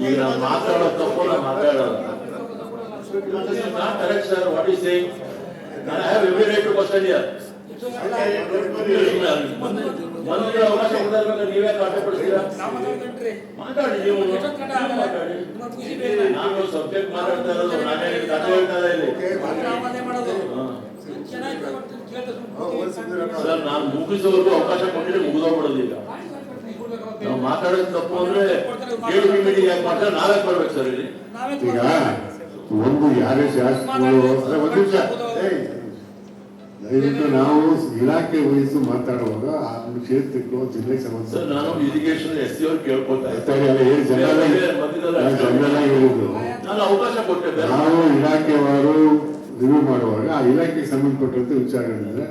ಈಗ ನಾನು ಮಾತಾಡೋ ತಪ್ಪು ನಾನು ಮಾತಾಡೋದು correct sir what is saying ನಾನು have every right to question ಅವಕಾಶ ನೀವೇ ಕಾಟಪಡಿಸ್ತೀರಾ ಮಾತಾಡಿ ನೀವು. ಮಾತಾಡಿ. ನಾನು ಸಬ್ಜೆಕ್ಟ್ ಮಾತಾಡ್ತಾ ಇರೋದು ನಾನೇ ಕಥೆ ಹೇಳ್ತಾ ಇಲ್ಲ. ಸರ್ ನಾನು ಮುಗಿಸೋವರೆಗೂ ಅವಕಾಶ ಕೊಟ್ಟಿದ್ರೆ ಮುಗಿದೋಗ್ಬಿಡೋದಿಲ್ಲ. ನಾವು ಮಾತಾಡೋದು ತಪ್ಪು ಅಂದ್ರೆ ಏಳು ಮೀಟಿಂಗ್ ಯಾಕೆ ಮಾಡ್ತಾರೆ ನಾವೇ ಬರ್ಬೇಕು ಸರ್ ಇಲ್ಲಿ. ಈಗ ಒಂದು ಯಾರೇ ಶಾಸಕರು ಒಂದು ನಿಮಿಷ. ದಯವಿಟ್ಟು ನಾವು ಇಲಾಖೆ ವಹಿಸಿ ಮಾತಾಡುವಾಗ ಆ ಕ್ಷೇತ್ರಕ್ಕೂ ಜಿಲ್ಲೆಗೆ ಸರ್ ಸಂಬಂಧಿಸಿದ ನಾನು ಇರಿಗೇಷನ್ ಎಸ್ ಸಿ ಅವ್ರು ಕೇಳ್ಕೊತಾ ಇದ್ದೆ ಸರಿ ಅಲ್ಲ ಹೇಳಿ ಜನರಲ್ ಜನರಲ್ ಹೇಳಿದ್ದು. ನಾನು ಅವಕಾಶ ಕೊಟ್ಟಿದ್ದೆ ನಾವು ಇಲಾಖೆಯವರು ರಿವ್ಯೂ ಮಾಡುವಾಗ ಆ ಇಲಾಖೆಗೆ ಸಂಬಂಧಪಟ್ಟಂತೆ ವಿಚಾರಗಳಿದ್ರೆ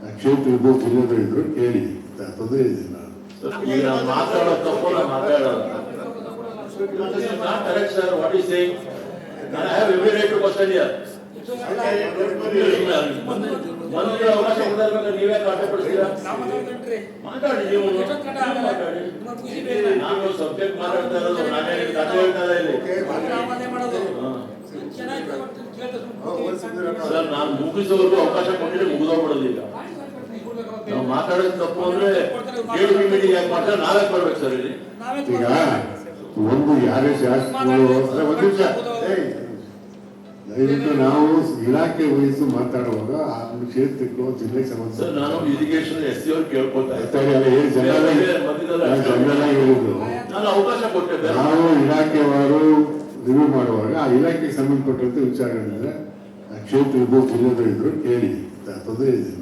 ಆ ಕ್ಷೇತ್ರದ್ದು ಜಿಲ್ಲೆದು ಇದ್ರು ಕೇಳಿ. ತೊಂದರೆ ಇದಿಲ್ಲ ಈಗ ನಾನು ಮಾತಾಡೋ ತಪ್ಪು ನಾನು ಮಾತಾಡೋದು not correct sir what is saying ನಾನು have every right to question year ಮಂತ್ರಿ ಅವಕಾಶ ನೀವೇ ಕಾಟಪಡಿಸ್ತೀರಾ ಮಾತಾಡಿ ನೀವು ಮಾತಾಡಿ. ನಾನು ಸಬ್ಜೆಕ್ಟ್ ಮಾತಾಡ್ತಾ ಇರೋದು ನಾನೇ ಕಥೆ ಹೇಳ್ತಾ ಇಲ್ಲ ಇಲ್ಲಿ ಹಾ. ಸರ್ ನಾನು ಮುಗಿಸೋವರೆಗೂ ಅವಕಾಶ ಕೊಟ್ಟಿದ್ರೆ ಮುಗಿದೋಗ್ಬಿಡೋದು ಈಗ. ನಾವು ಮಾತಾಡೋದು ತಪ್ಪು ಅಂದ್ರೆ ಕೇಳಿ ಮೀಟಿಂಗ್ ಯಾಕೆ ಮಾಡ್ತಾರೆ ನಾವೇ ಬರ್ಬೇಕು ಸರ್ ಇಲ್ಲಿ? ಈಗ ಒಂದು ಯಾರೇ ಶಾಸಕರು ಒಂದು ನಿಮಿಷ. ದಯವಿಟ್ಟು ನಾವು ಇಲಾಖೆ ವಹಿಸಿ ಮಾತಾಡುವಾಗ ಆ ಕ್ಷೇತ್ರಕ್ಕೂ ಜಿಲ್ಲೆಗೆ ಸರ್ ಸಂಬಂಧಿಸಿದ ನಾನು ಇರಿಗೇಷನ್ ಎಸ್ ಸಿ ಅವ್ರು ಕೇಳ್ಕೊತಾ ಇದ್ದೆ ಜನ ಅಲ್ಲ ಹೇಳಿ ಜನರಲ್ ಜನರಲ್ ನಾನು ಅವಕಾಶ ಕೊಟ್ಟಿದ್ದೆ ನಾವು ಇಲಾಖೆಯವರು ರಿವ್ಯೂ ಮಾಡುವಾಗ ಆ ಇಲಾಖೆಗೆ ಸಂಬಂಧಪಟ್ಟಂತೆ ವಿಚಾರಗಳಿದ್ರೆ ಆ ಕ್ಷೇತ್ರದ್ದು ಜಿಲ್ಲೆದು ಇದ್ರು ಕೇಳಿ. ತೊಂದರೆ ಇದಿಲ್ಲ